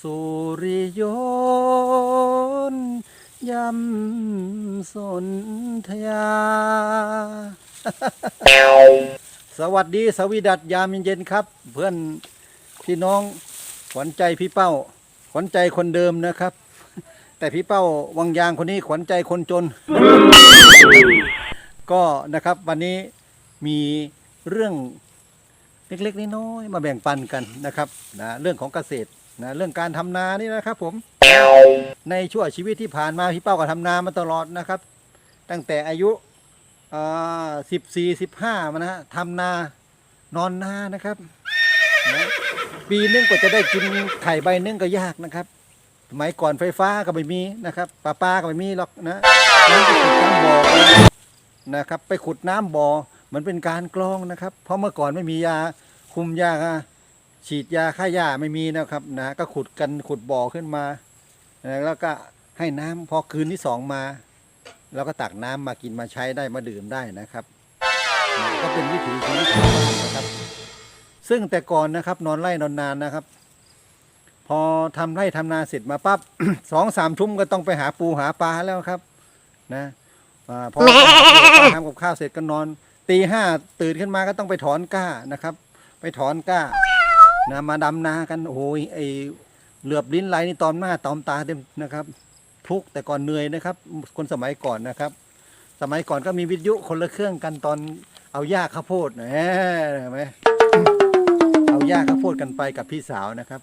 สุริยนยำสนธยา สวัสดีสวีดัตยามเย็นๆครับ เพื่อนพี่น้องขวัญใจพี่เป้า ขวัญใจคนเดิมนะครับ แต่พี่เป้าวังยางคนนี้ขวัญใจคนจน ก็นะครับวันนี้มีเรื่องเล็กๆน้อยๆมาแบ่งปันกันนะครับนะเรื่องของเกษตร นะเรื่องการทำนานี่นะครับ ผมในช่วงชีวิตที่ผ่านมาพี่เป้าก็ทำนามาตลอดนะครับ ตั้งแต่อายุสิบสี่สิบห้ามานะฮะทำนานอนนานะครับนะปีนึงกว่าจะได้กินไข่ใบนึงก็ยากนะครับสมัยก่อนไฟฟ้าก็ไม่มีนะครับปลาปลาก็ไม่มีหรอกนะน้ำไปขุดน้ำบ่อนะครับ ไปขุดน้ำบ่อเหมือนเป็นการกรองนะครับ เพราะเมื่อก่อนไม่มียาคุมยา ฉีดยาฆ่าหญ้าไม่มีนะครับนะก็ขุดกันขุดบ่อขึ้นมานะแล้วก็ให้น้ำพอคืนที่สองมาเราก็ตักน้ำมากินมาใช้ได้มาดื่มได้นะครับนะก็เป็นวิถีชีวิตของบ้านนะครับ ซึ่งแต่ก่อนนะครับนอนไร่นอนนานนะครับ พอทำไร่ทำนาเสร็จมาปั๊บสองสามทุ่มก็ต้องไปหาปูหาปลาแล้วครับ นะอพอทำกับข้าวเสร็จก็นอนตีห้าตื่นขึ้นมาก็ต้องไปถอนก้านะครับ ไปถอนก้า นะมาดำนากันโอ้ยไอเหลือบลิ้นไหลนี่ตอมหน้าตอมตาเต็มนะครับ ทุกแต่ก่อนเหนื่อยนะครับ คนสมัยก่อนนะครับ สมัยก่อนก็มีวิทยุคนละเครื่องกันตอนเอาหญ้าข้าวโพดแหมเห็นไหมเอาหญ้าข้าวโพดกันไปกับพี่สาวนะครับ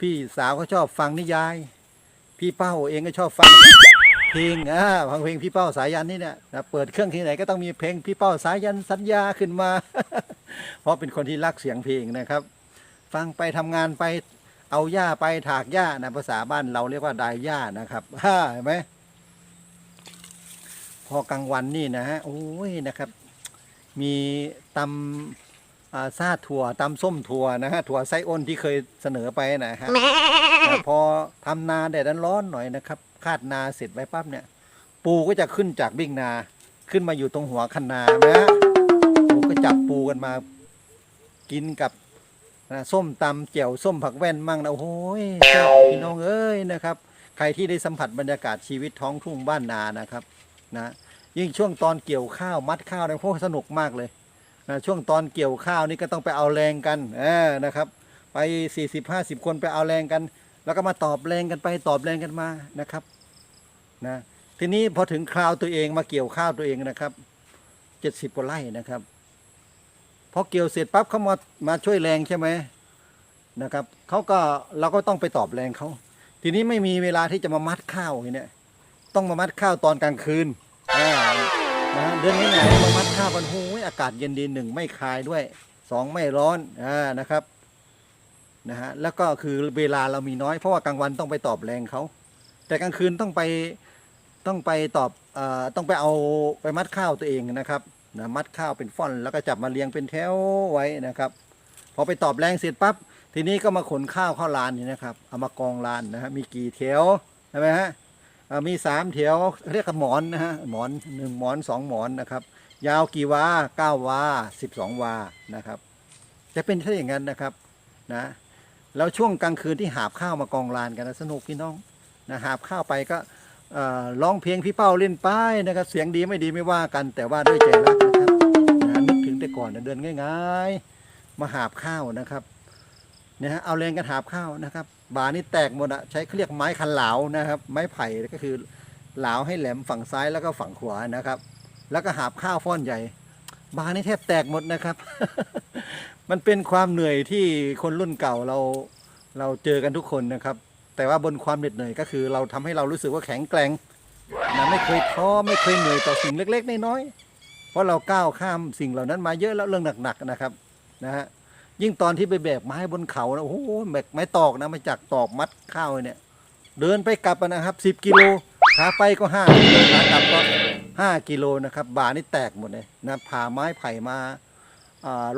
พี่สาวก็ชอบฟังนิยาย พี่เป้าเองก็ชอบฟังเพลงอ่าฟังเพลงพี่เป้าสายันนี่เนี่ยนะเปิดเครื่องที่ไหนก็ต้องมีเพลงพี่เป้าสายันสัญญาขึ้นมา เพราะเป็นคนที่รักเสียงเพลงนะครับ ฟังไปทำงานไปเอาหญ้าไปถากหญ้านะภาษาบ้านเราเรียกว่าดายหญ้านะครับฮ่าเห็นไหมพอกลางวันนี่นะฮะโอ้ยนะครับ มีตำอ่าซาถั่วตำส้มถั่วนะฮะถั่วไส้อ้นที่เคยเสนอไปนะฮะแต่พอทำนาแดดร้อนๆหน่อยนะครับ คาดนาเสร็จไปปั๊บเนี่ย ปูก็จะขึ้นจากบิ่งนาขึ้นมาอยู่ตรงหัวคันนานะปูก็จับปูกันมากินกับ นะส้มตำเจียวส้มผักแว่นมั่งนะโอ้โหยพี่น้องเอ้ยนะครับ ใครที่ได้สัมผัสบรรยากาศชีวิตท้องทุ่งบ้านนานะครับนะยิ่งช่วงตอนเกี่ยวข้าวมัดข้าวเนี่ยพวกสนุกมากเลยนะช่วงตอนเกี่ยวข้าวนี่ก็ต้องไปเอาแรงกันเออนะครับ ไป 40 50 คนไปเอาแรงกัน แล้วก็มาตอบแรงกันไปตอบแรงกันมานะครับนะทีนี้พอถึงคราวตัวเองมาเกี่ยวข้าวตัวเองนะครับ 70กว่าไร่นะครับ พอเกี่ยวเสร็จปั๊บเขามามาช่วยแรงใช่ไหมนะครับเขาก็เราก็ต้องไปตอบแรงเขาทีนี้ไม่มีเวลาที่จะมามัดข้าวอย่างเนี้ยต้องมามัดข้าวตอนกลางคืนอ่านะเดือนนี้ไหนมามัดข้าวกันโอ้อากาศเย็นดีหนึ่งไม่คายด้วยสองไม่ร้อนอ่านะครับนะฮะแล้วก็คือเวลาเรามีน้อยเพราะว่ากลางวันต้องไปตอบแรงเขาแต่กลางคืนต้องไปต้องไปตอบอ่อต้องไปเอาไปมัดข้าวตัวเองนะครับ นะมัดข้าวเป็นฟ่อนแล้วก็จับมาเรียงเป็นแถวไว้นะครับพอไปตอบแรงเสร็จปั๊บทีนี้ก็มาขนข้าวเข้าลานนี่นะครับเอามากองลานนะฮะมีกี่แถวใช่ไหมฮะมีสามแถวเรียกหมอนนะฮะหมอนหนึ่งหมอนสองหมอนนะครับยาวกี่วาเก้าวาสิบสองวานะครับ จะเป็นถ้าอย่างนั้นนะครับนะแล้วช่วงกลางคืนที่หาบข้าวมากองลานกันนะสนุกพี่น้องนะหาบข้าวไปก็เอ่อร้องเพลงพี่เป้าเล่นป้ายนะครับ เสียงดีไม่ดีไม่ว่ากัน แต่ว่าด้วยใจรัก แต่ก่อนเดินง่ายๆ มาหาบข้าวนะครับเนี่ยฮะเอาแรงกันหาบข้าวนะครับบานี่แตกหมดอะใช้เขาเรียกไม้คันเหลานะครับ ไม้ไผ่ก็คือเหลาให้แหลมฝั่งซ้ายแล้วก็ฝั่งขวานะครับ แล้วก็หาบข้าวฟ้อนใหญ่ บานี่แทบแตกหมดนะครับ มันเป็นความเหนื่อยที่คนรุ่นเก่าเราเราเจอกันทุกคนนะครับ แต่ว่าบนความเหน็ดเหนื่อยก็คือ เราทำให้เรารู้สึกว่าแข็งแกร่งนะไม่เคยท้อไม่เคยเหนื่อยต่อสิ่งเล็ก ๆ น้อยๆ เพราะเราก้าวข้ามสิ่งเหล่านั้นมาเยอะแล้วเรื่องหนักๆนะครับนะฮะยิ่งตอนที่ไปแบกไม้บนเขานะโอ้โหแบกไม้ตอกนะมาจากตอกมัดข้าวเนี่ย เดินไปกลับนะครับสิบกิโลขาไปก็ห้ากิโลขากลับก็ห้ากิโลนะครับบ่านี่แตกหมดเลยนะผ่าไม้ไผ่มา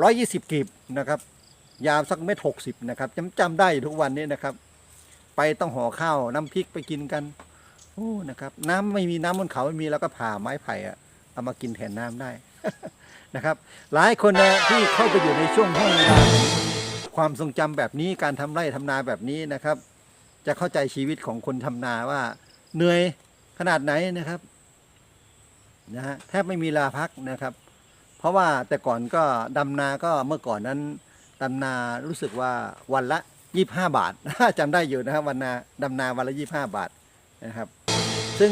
ร้อยยี่สิบกีบนะครับ ยาวสักเม็ดหกสิบนะครับจำจำได้ทุกวันนี้นะครับ ไปต้องห่อข้าวน้ำพริกไปกินกันโอ้นะครับ น้ำไม่มีน้ำบนเขาไม่มีแล้วก็ผ่าไม้ไผ่อะ เอามากินแทนน้ำได้ นะครับ หลายคนนะที่เข้าไปอยู่ในช่วงห้องเวลาความทรงจำแบบนี้การทำไร่ทำนาแบบนี้นะครับ จะเข้าใจชีวิตของคนทำนาว่า เหนื่อยขนาดไหนนะครับนะฮะแทบไม่มีลาพักนะครับ เพราะว่าแต่ก่อนก็ดำนาก็เมื่อก่อนนั้นดำนารู้สึกว่าวันละ 25 บาท จำได้อยู่นะครับวันนาดำนาวันละ 25 บาทนะครับ ซึ่ง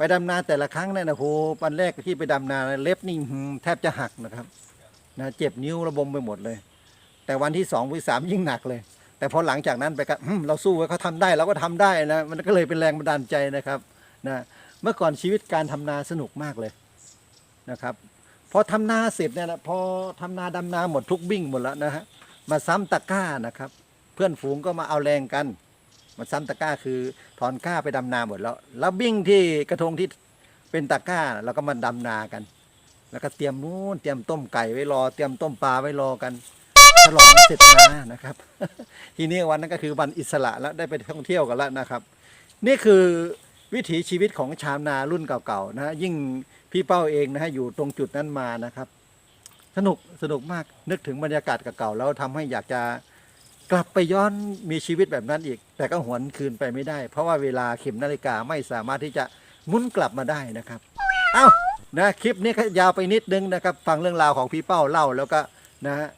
ไปดำนาแต่ละครั้งเนี่ยนะโหวันแรกที่ไปดำนาเล็บนี่แทบจะหักนะครับนะเจ็บนิ้วระบมไปหมดเลย แต่วันที่สองวันที่สามยิ่งหนักเลย แต่พอหลังจากนั้นไปก็เราสู้ไว้เขาทำได้เราก็ทำได้นะมันก็เลยเป็นแรงบันดาลใจนะครับนะเมื่อก่อนชีวิตการทำนาสนุกมากเลยนะครับพอทำนาเสร็จเนี่ยนะพอทำนาดำนาหมดทุกบิ้งหมดแล้วนะฮะมาซ้ำตะกร้านะครับ เพื่อนฝูงก็มาเอาแรงกัน มาซ้ำตะกร้าคือถอนก้าไปดำนาหมดแล้ว แล้วบิ้งที่กระทงที่เป็นตะกร้าเราก็มาดำนากัน แล้วก็เตรียมนู้นเตรียมต้มไก่ไว้รอ เตรียมต้มปลาไว้รอกันฉลองเสร็จนานะครับ ทีนี้วันนั้นก็คือวันอิสระแล้วได้ไปท่องเที่ยวกันแล้วนะครับ นี่คือวิถีชีวิตของชาวนารุ่นเก่าๆนะฮะยิ่งพี่เป้าเองนะฮะอยู่ตรงจุดนั้นมานะครับ สนุกสนุกมากนึกถึงบรรยากาศเก่าๆแล้วทำให้อยากจะ กลับไปย้อนมีชีวิตแบบนั้นอีก แต่ก็หวนคืนไปไม่ได้ เพราะว่าเวลาเข็มนาฬิกาไม่สามารถที่จะมุนกลับมาได้นะครับเอ้านะคลิปนี้ก็ยาวไปนิดนึงนะครับ ฟังเรื่องราวของพี่เป้าเล่าแล้วก็นะฮะ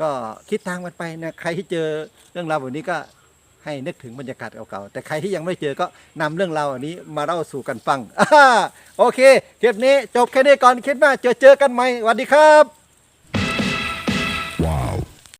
ก็คิดทางมันไปนะใครที่เจอเรื่องราวแบบนี้ก็ให้นึกถึงบรรยากาศเก่าๆ แต่ใครที่ยังไม่เจอก็นำเรื่องราวอันนี้มาเล่าสู่กันฟังอโอเค คลิปนี้จบแค่นี้ก่อนคลิปหน้าเจอเจอกันใหม่สวัสดีครับ